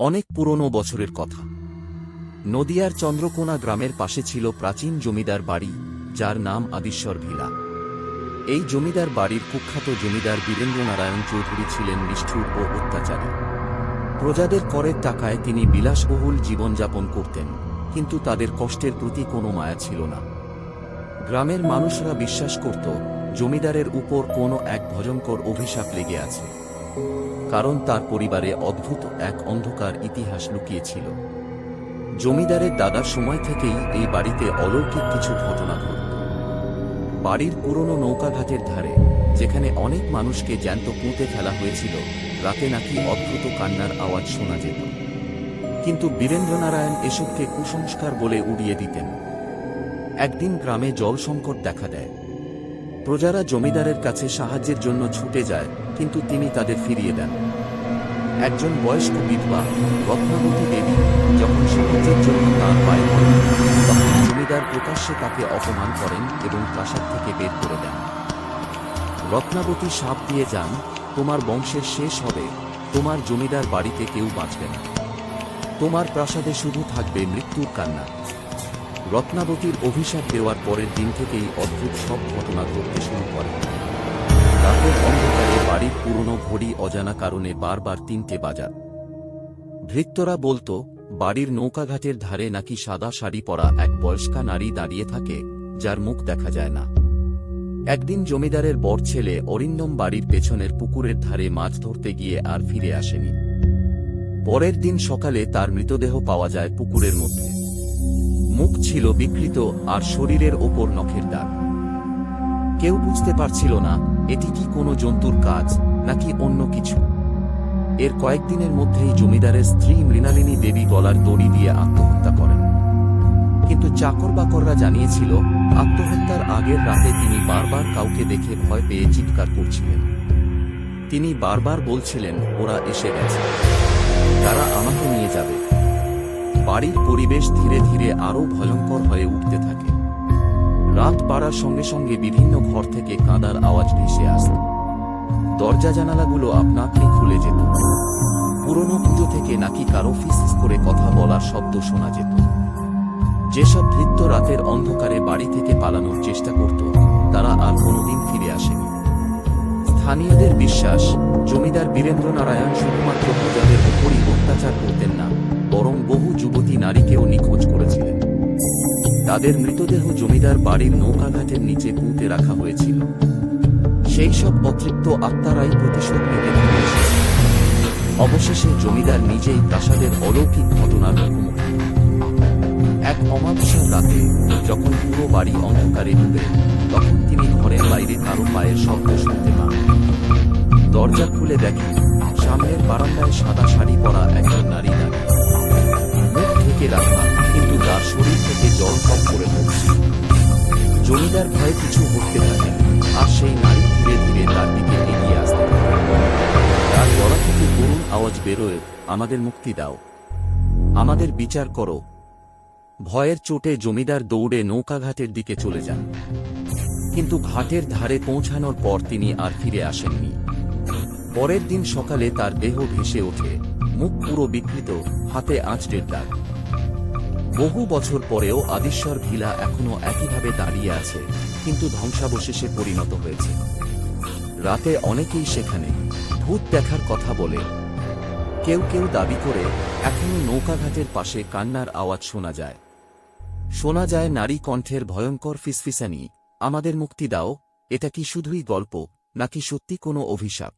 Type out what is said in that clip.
অনেক পুরনো বছরের কথা। নদিয়ার চন্দ্রকোনা গ্রামের পাশে ছিল প্রাচীন জমিদার বাড়ি, যার নাম আদিশ্বর ভিলা। এই জমিদার বাড়ির কুখ্যাত জমিদার বীরেন্দ্রনারায়ণ চৌধুরী ছিলেন নিষ্ঠুর ও অত্যাচারী। প্রজাদের করের টাকায় তিনি বিলাসবহুল জীবনযাপন করতেন, কিন্তু তাদের কষ্টের প্রতি কোনো মায়া ছিল না। গ্রামের মানুষরা বিশ্বাস করত, জমিদারের উপর কোনো এক ভয়ঙ্কর অভিশাপ লেগে আছে। কারণ তার পরিবারে অদ্ভুত এক অন্ধকার ইতিহাস লুকিয়েছিল। জমিদারের দাদার সময় থেকেই এই বাড়িতে অলৌকিক কিছু ঘটনা ঘটত বাড়ির পুরনো নৌকাঘাটের ধারে, যেখানে অনেক মানুষকে জ্যান্ত পুঁতে ফেলা হয়েছিল, রাতে নাকি অদ্ভুত কান্নার আওয়াজ শোনা যেত। কিন্তু বীরেন্দ্রনারায়ণ এসবকে কুসংস্কার বলে উড়িয়ে দিতেন। একদিন গ্রামে জল সংকট দেখা দেয়। প্রজারা জমিদারের কাছে সাহায্যের জন্য ছুটে যায়, কিন্তু তিনি তাদের ফিরিয়ে দেন। একজন বয়স্ক বিধবা, রত্নাবতী দেবী, যখন সাহায্যের জন্য তার পায়ে পড়েন তখন জমিদার প্রকাশ্যে তাকে অপমান করেন এবং প্রাসাদ থেকে বের করে দেন। রত্নাবতী সাপ দিয়ে যান, তোমার বংশের শেষ হবে, তোমার জমিদার বাড়িতে কেউ বাঁচবে না। তোমার প্রাসাদে শুধু থাকবে মৃত্যুর কান্না। রত্নাবতীর অভিশাপ দেওয়ার পরের দিন থেকেই অদ্ভুত সব ঘটনা ঘটতে শুরু করে। রাতের অন্ধকারে বাড়ির পুরনো ঘড়ি অজানা কারণে বারবার তিনটে বাজার। ভৃত্যরা বলতো, বাড়ির নৌকাঘাটের ধারে নাকি সাদা শাড়ি পরা এক বয়স্কা নারী দাঁড়িয়ে থাকে, যার মুখ দেখা যায় না। একদিন জমিদারের বর ছেলে অরিন্দম বাড়ির পেছনের পুকুরের ধারে মাছ ধরতে গিয়ে আর ফিরে আসেনি। পরের দিন সকালে তার মৃতদেহ পাওয়া যায় পুকুরের মধ্যে। মুখ ছিল বিকৃত আর শরীরের ওপর নখের দাগ। কেউ বুঝতে পারছিল না, এটি কি কোনো জন্তুর কাজ, নাকি অন্য কিছু। এর কয়েকদিনের মধ্যেই জমিদারের স্ত্রী মৃণালিনী দেবী গলার দড়ি দিয়ে আত্মহত্যা করেন। কিন্তু চাকর বাকররা জানিয়েছিল, আত্মহত্যার আগের রাতে তিনি বারবার কাউকে দেখে ভয় পেয়ে চিৎকার করছিলেন। তিনি বারবার বলছিলেন, ওরা এসে গেছে। বাড়ির পরিবেশ ধীরে ধীরে আরও ভয়ঙ্কর হয়ে উঠতে থাকে। রাত বাড়ার সঙ্গে সঙ্গে বিভিন্ন ঘর থেকে কাঁদার আওয়াজ ভেসে আসত। দরজা জানালাগুলো আপনা আপনি খুলে যেত। পুরনো পুজো থেকে নাকি কারও ফিস করে কথা বলার শব্দ শোনা যেত। যেসব ভৃত্য রাতের অন্ধকারে বাড়ি থেকে পালানোর চেষ্টা করত, তারা আর কোনোদিন ফিরে আসেনি। স্থানীয়দের বিশ্বাস, জমিদার বীরেন্দ্র নারায়ণ শুধুমাত্র প্রজাদের উপরই অত্যাচার করতেন না। বরং বহু যুবতী নারীকেও নিখোঁজ করেছিলেন। তাদের মৃতদেহ জমিদার বাড়ির নৌকাঘাটের নিচে পুঁতে রাখা হয়েছিল। সেই সব অতৃপ্ত আত্মারাই প্রতিশোধ নিতে অবশেষে জমিদার নিজেই প্রাসাদের অলৌকিক ঘটনার মুখোমুখি। এক অমাবস্যার রাতে, যখন পুরো বাড়ি অন্ধকারে ডুবে, তখন তিনি ঘরের বাইরে কারও পায়ের শব্দ শুনতে পান। দরজা খুলে দেখেন সামনের বারান্দায় সাদা শাড়ি পরা একজন নারী দাঁড়িয়ে। ঢেকে রাখা, কিন্তু তার শরীর থেকে জল কম করে পড়ছে জমিদার ভয়ে কিছু করতে থাকে আর সেই নারী ধীরে ধীরে তার দিকে এগিয়ে আসতে তার গলা থেকে করুণ আওয়াজ বেরোয়, আমাদের মুক্তি দাও। আমাদের বিচার করো। ভয়ের চোটে জমিদার দৌড়ে নৌকাঘাটের দিকে চলে যান। কিন্তু ঘাটের ধারে পৌঁছানোর পর তিনি আর ফিরে আসেননি। পরের দিন সকালে তার দেহ ভেসে ওঠে, মুখ পুরো বিকৃত, হাতে আঁচড়ের দাগ। বহু বছর পরেও আদিশ্বর ভিলা এখনও একইভাবে দাঁড়িয়ে আছে, কিন্তু ধ্বংসাবশেষে পরিণত হয়েছে। রাতে অনেকেই সেখানে ভূত দেখার কথা বলে। কেউ কেউ দাবি করে, এখনও নৌকাঘাটের পাশে কান্নার আওয়াজ শোনা যায়। শোনা যায় নারী কণ্ঠের ভয়ঙ্কর ফিসফিসানি, আমাদের মুক্তি দাও, এটা কি শুধুই গল্প, নাকি সত্যি কোনো অভিশাপ?